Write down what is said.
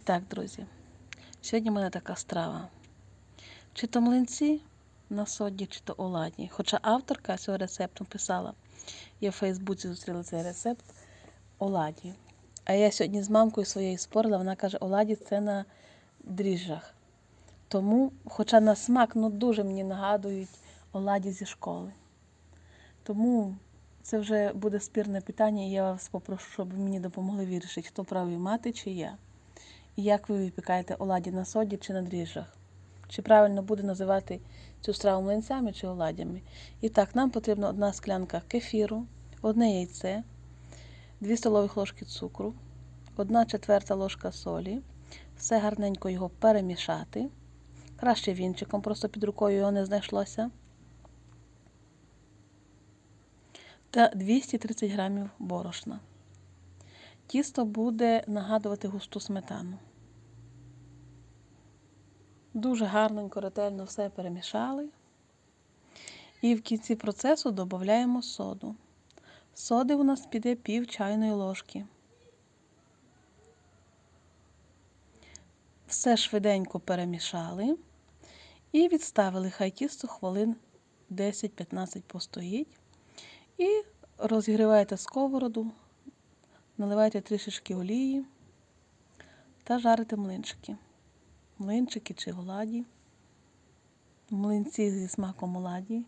І так, друзі, сьогодні в мене така страва. Чи то млинці на соді, чи то оладні. Хоча авторка цього рецепту писала, я в Фейсбуці зустріла цей рецепт оладі. А я сьогодні з мамкою своєю спорила, вона каже, оладі це на дріжджах. Тому, хоча на смак, ну дуже мені нагадують оладі зі школи. Тому це вже буде спірне питання, і я вас попрошу, щоб ви мені допомогли вирішити, хто правий мати чи я. Як ви випікаєте оладі на соді чи на дріжджах. Чи правильно буде називати цю страву млинцями чи оладями. І так, нам потрібна одна склянка кефіру, одне яйце, 2 столові ложки цукру, 1 четверта ложка солі. Все гарненько його перемішати. Краще вінчиком, просто під рукою його не знайшлося. Та 230 грамів борошна. Тісто буде нагадувати густу сметану. Дуже гарненько, ретельно все перемішали. І в кінці процесу додаємо соду. Соди у нас піде пів чайної ложки. Все швиденько перемішали і відставили хай тісто хвилин 10-15 постоїть. І розігріваєте сковороду, наливаєте шишки олії та жарите млинчики. Млинчики чи оладі. Млинці зі смаком оладі.